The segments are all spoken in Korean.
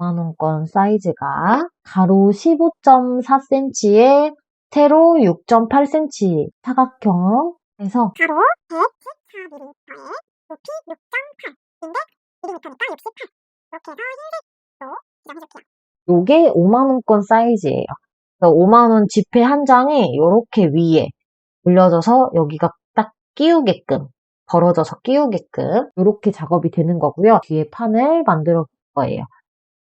5만원권 사이즈가 가로 15.4cm에 세로 6.8cm 사각형에서 가로 114mm 더해 높이 6.8 인데 1m니까 68 이렇게 해서 흰색으로 지정해줄게요. 요게 5만원권 사이즈예요. 5만원 지폐 한 장이 요렇게 위에 올려져서 여기가 딱 끼우게끔 벌어져서 끼우게끔 이렇게 작업이 되는 거고요. 뒤에 판을 만들어 볼 거예요.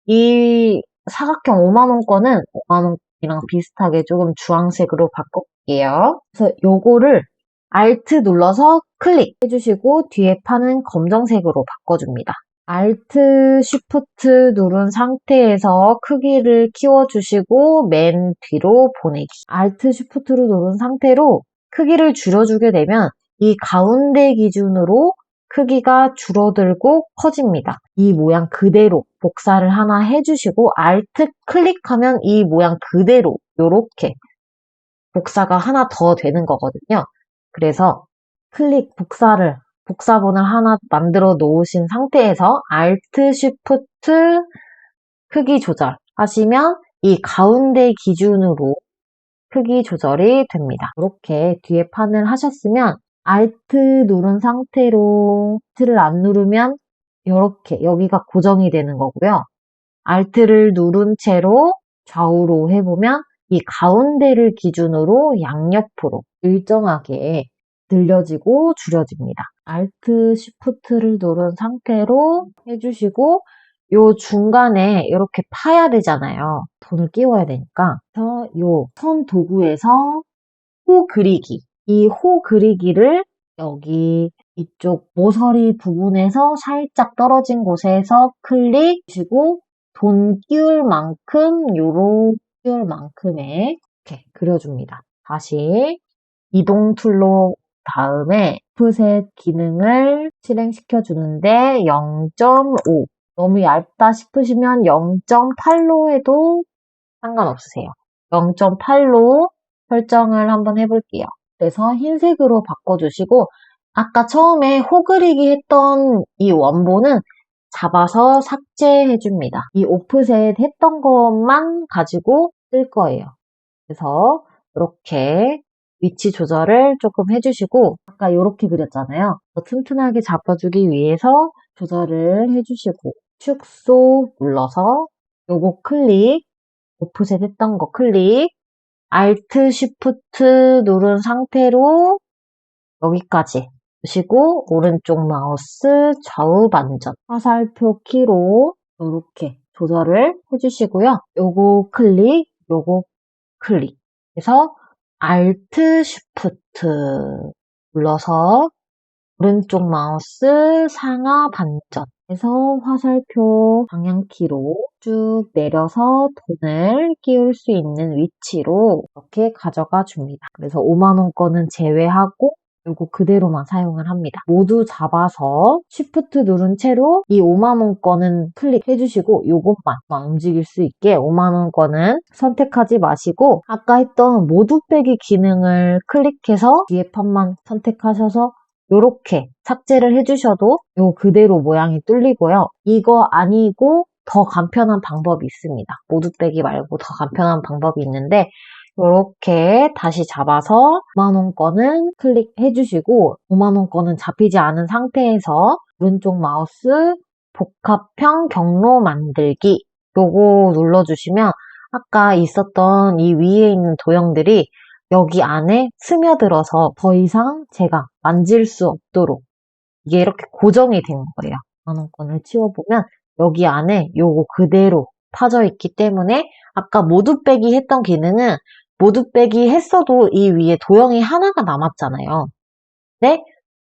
이 사각형 5만원권은 5만원이랑 비슷하게 조금 주황색으로 바꿔볼게요. 그래서 요거를 Alt 눌러서 클릭 해주시고 뒤에 판은 검정색으로 바꿔줍니다. Alt Shift 누른 상태에서 크기를 키워주시고 맨 뒤로 보내기. Alt Shift를 누른 상태로 크기를 줄여주게 되면 이 가운데 기준으로 크기가 줄어들고 커집니다. 이 모양 그대로 복사를 하나 해주시고 Alt 클릭하면 이 모양 그대로 이렇게 복사가 하나 더 되는 거거든요. 그래서 클릭 복사를 복사본을 하나 만들어 놓으신 상태에서 Alt Shift 크기 조절 하시면 이 가운데 기준으로 크기 조절이 됩니다. 이렇게 뒤에 판을 하셨으면 Alt 누른 상태로 Alt를 안 누르면 이렇게 여기가 고정이 되는 거고요. Alt를 누른 채로 좌우로 해보면 이 가운데를 기준으로 양옆으로 일정하게 늘려지고 줄여집니다. Alt Shift를 누른 상태로 해주시고 요 중간에 이렇게 파야 되잖아요. 돈을 끼워야 되니까. 그래서 요 선 도구에서 호 그리기. 이 호 그리기를 여기 이쪽 모서리 부분에서 살짝 떨어진 곳에서 클릭하시고 돈 끼울 만큼 요로 끼울 만큼의 이렇게 그려줍니다. 다시 이동 툴로 다음에 오프셋 기능을 실행시켜 주는데 0.5 너무 얇다 싶으시면 0.8로 해도 상관없으세요. 0.8로 설정을 한번 해볼게요. 그래서 흰색으로 바꿔주시고 아까 처음에 호 그리기 했던 이 원본은 잡아서 삭제해 줍니다. 이 오프셋 했던 것만 가지고 쓸 거예요. 그래서 이렇게 위치 조절을 조금 해주시고 아까 이렇게 그렸잖아요. 튼튼하게 잡아주기 위해서 조절을 해주시고 축소 눌러서 요거 클릭 오프셋 했던 거 클릭 Alt Shift 누른 상태로 여기까지 보시고 오른쪽 마우스 좌우 반전. 화살표 키로 이렇게 조절을 해주시고요. 요거 클릭, 요거 클릭. 해서 Alt Shift 눌러서 오른쪽 마우스 상하 반전 해서 화살표 방향키로 쭉 내려서 돈을 끼울 수 있는 위치로 이렇게 가져가 줍니다. 그래서 5만원권은 제외하고 요거 그대로만 사용을 합니다. 모두 잡아서 Shift 누른 채로 이 5만원권은 클릭해 주시고 요것만 움직일 수 있게 5만원권은 선택하지 마시고 아까 했던 모두 빼기 기능을 클릭해서 뒤에 판만 선택하셔서 이렇게 삭제를 해주셔도 요 그대로 모양이 뚫리고요. 이거 아니고 더 간편한 방법이 있습니다. 모두 빼기 말고 더 간편한 방법이 있는데 이렇게 다시 잡아서 5만원권은 클릭해 주시고 5만원권은 잡히지 않은 상태에서 오른쪽 마우스 복합형 경로 만들기 요거 눌러주시면 아까 있었던 이 위에 있는 도형들이 여기 안에 스며들어서 더 이상 제가 만질 수 없도록 이게 이렇게 고정이 된 거예요. 만원권을 치워보면 여기 안에 요거 그대로 파져 있기 때문에 아까 모두 빼기 했던 기능은 모두 빼기 했어도 이 위에 도형이 하나가 남았잖아요. 근데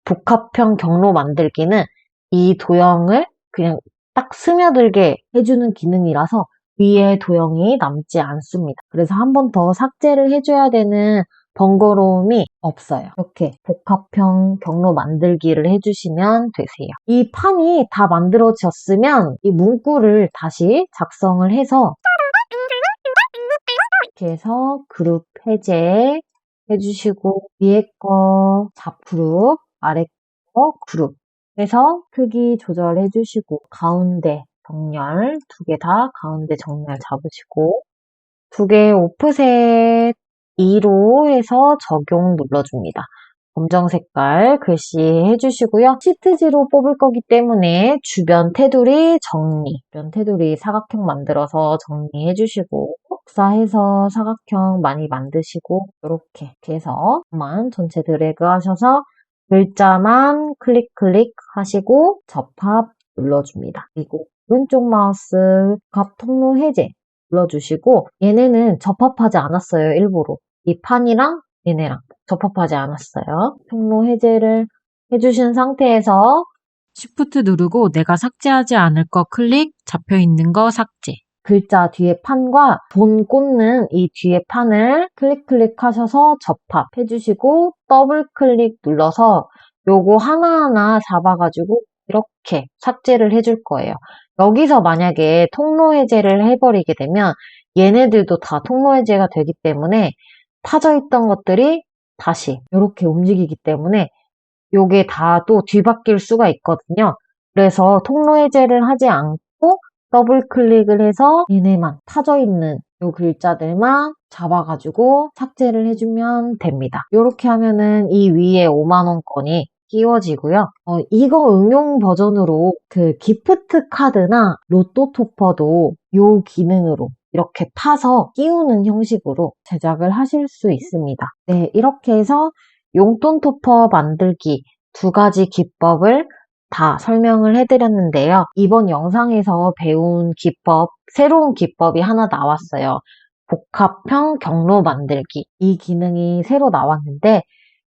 복합형 경로 만들기는 이 도형을 그냥 딱 스며들게 해주는 기능이라서 위에 도형이 남지 않습니다. 그래서 한 번 더 삭제를 해줘야 되는 번거로움이 없어요. 이렇게 복합형 경로 만들기를 해주시면 되세요. 이 판이 다 만들어졌으면 이 문구를 다시 작성을 해서 이렇게 해서 그룹 해제 해주시고 위에 거 잡그룹 아래 거 그룹 해서 크기 조절해 주시고 가운데 정렬 두 개 다 가운데 정렬 잡으시고 두 개 오프셋 2로 해서 적용 눌러줍니다. 검정 색깔 글씨 해주시고요. 시트지로 뽑을 거기 때문에 주변 테두리 정리, 주변 테두리 사각형 만들어서 정리해주시고 복사해서 사각형 많이 만드시고 이렇게 해서 만 전체 드래그 하셔서 글자만 클릭 클릭 하시고 접합 눌러줍니다. 그리고 오른쪽 마우스 갑 통로 해제 눌러주시고 얘네는 접합하지 않았어요 일부러 이 판이랑 얘네랑 접합하지 않았어요. 통로 해제를 해주신 상태에서 Shift 누르고 내가 삭제하지 않을 거 클릭, 잡혀 있는 거 삭제. 글자 뒤에 판과 돈 꽂는 이 뒤에 판을 클릭 클릭하셔서 접합 해 주시고 더블 클릭 눌러서 요거 하나하나 잡아가지고 이렇게 삭제를 해줄 거예요. 여기서 만약에 통로 해제를 해버리게 되면 얘네들도 다 통로 해제가 되기 때문에 파져 있던 것들이 다시 이렇게 움직이기 때문에 요게 다 또 뒤바뀔 수가 있거든요. 그래서 통로 해제를 하지 않고 더블 클릭을 해서 얘네만 파져 있는 요 글자들만 잡아가지고 삭제를 해주면 됩니다. 이렇게 하면은 이 위에 5만원권이 끼워지고요. 어, 이거 응용 버전으로 그 기프트 카드나 로또 토퍼도 요 기능으로 이렇게 파서 끼우는 형식으로 제작을 하실 수 있습니다. 네, 이렇게 해서 용돈 토퍼 만들기 두 가지 기법을 다 설명을 해드렸는데요. 이번 영상에서 배운 기법, 새로운 기법이 하나 나왔어요. 복합형 경로 만들기. 이 기능이 새로 나왔는데,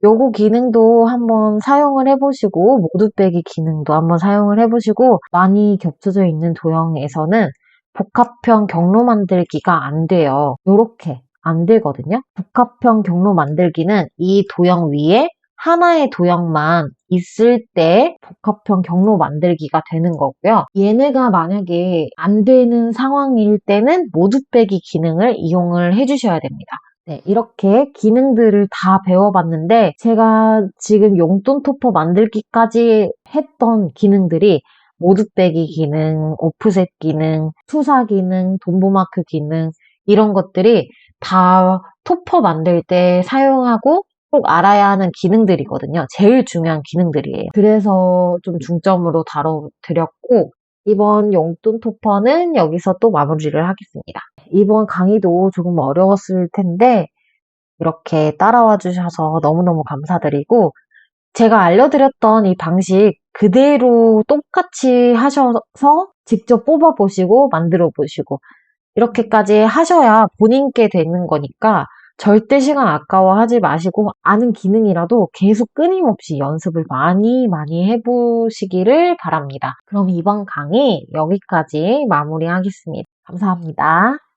요거 기능도 한번 사용을 해보시고, 모두 빼기 기능도 한번 사용을 해보시고, 많이 겹쳐져 있는 도형에서는 복합형 경로 만들기가 안 돼요. 요렇게 안 되거든요. 복합형 경로 만들기는 이 도형 위에 하나의 도형만 있을 때 복합형 경로 만들기가 되는 거고요. 얘네가 만약에 안 되는 상황일 때는 모두 빼기 기능을 이용을 해주셔야 됩니다. 네, 이렇게 기능들을 다 배워봤는데 제가 지금 용돈 토퍼 만들기까지 했던 기능들이 모두 빼기 기능, 오프셋 기능, 투사 기능, 돈보마크 기능 이런 것들이 다 토퍼 만들 때 사용하고 꼭 알아야 하는 기능들이거든요. 제일 중요한 기능들이에요. 그래서 좀 중점으로 다뤄드렸고 이번 용돈 토퍼는 여기서 또 마무리를 하겠습니다. 이번 강의도 조금 어려웠을 텐데 이렇게 따라와 주셔서 너무너무 감사드리고 제가 알려드렸던 이 방식 그대로 똑같이 하셔서 직접 뽑아보시고 만들어 보시고 이렇게까지 하셔야 본인께 되는 거니까 절대 시간 아까워하지 마시고 아는 기능이라도 계속 끊임없이 연습을 많이 많이 해보시기를 바랍니다. 그럼 이번 강의 여기까지 마무리하겠습니다. 감사합니다.